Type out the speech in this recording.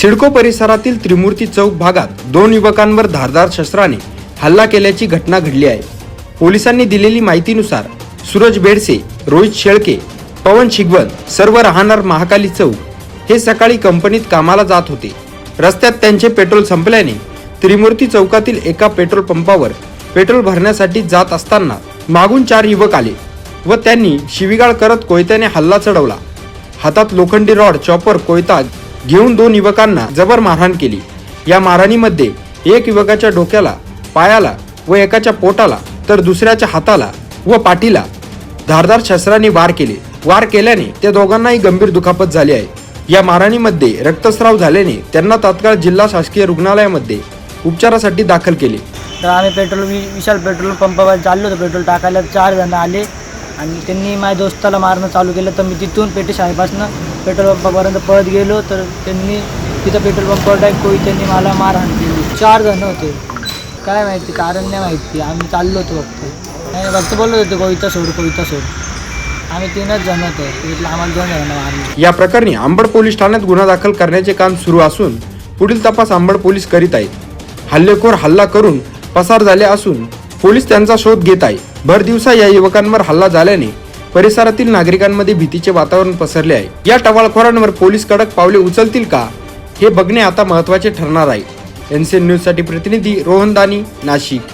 सिडको परिसरातील त्रिमूर्ती चौक भागात दोन युवकांवर धारदार शस्त्राने हल्ला केल्याची घटना घडली आहे. पोलिसांनी दिलेली माहितीनुसार सूरज बेडसे रोहित शेळके पवन शिगवल सर्व राहणार महाकाली चौक हे सकाळी कंपनीत कामाला जात होते. रस्त्यात त्यांचे पेट्रोल संपल्याने त्रिमूर्ती चौकातील एका पेट्रोल पंपावर पेट्रोल भरण्यासाठी जात असताना मागून चार युवक आले व त्यांनी शिवीगाळ करत कोयत्याने हल्ला चढवला. हातात लोखंडी रॉड चॉपर कोयता घेऊन दोन युवकांना जबर मारहाण केली. या मारहाणीमध्ये एक युवकाच्या डोक्याला पायाला व एकाच्या पोटाला तर दुसऱ्याच्या हाताला व पाठीला धारदार शस्त्राने वार केले. वार केल्याने त्या दोघांनाही गंभीर दुखापत झाली आहे. या मारहाणीमध्ये रक्तस्राव झाल्याने त्यांना तात्काळ जिल्हा शासकीय रुग्णालयामध्ये उपचारासाठी दाखल केले. तर आम्ही पेट्रोल विशाल पेट्रोल पंपावर चाललो होतो. पेट्रोल टाकायला चार जण आले आणि त्यांनी माझ्या दोस्ताला मारणं चालू केलं. तर मी तिथून पेटे शाळेपासून पेट्रोल पंपापर्यंत पळत गेलो तर त्यांनी तिथं पेट्रोल पंपावर टाईप कोई त्यांनी मला मारहाण केली चार जण होते. काय माहिती कारण नाही माहिती. आम्ही चाललो होतो फक्त. नाही फक्त बोलत होते कोयता सोड कोयता सोड. आम्ही तीनच जण होतो. तिथलं आम्हाला दोन जण मारले. या प्रकरणी आंबड पोलीस ठाण्यात गुन्हा दाखल करण्याचे काम सुरू असून पुढील तपास आंबड पोलीस करीत आहेत. हल्लेखोर हल्ला करून पसार झाले असून पोलीस त्यांचा शोध घेत आहे भर दिवसा या युवकांवर हल्ला झाल्याने परिसरातील नागरिकांमध्ये भीतीचे वातावरण पसरले आहे. या टवाळखोरांवर पोलीस कडक पावले उचलतील का? हे बघणे आता महत्त्वाचे ठरणार आहे. एनसीएन न्यूजसाठी प्रतिनिधी रोहन दानी नाशिक.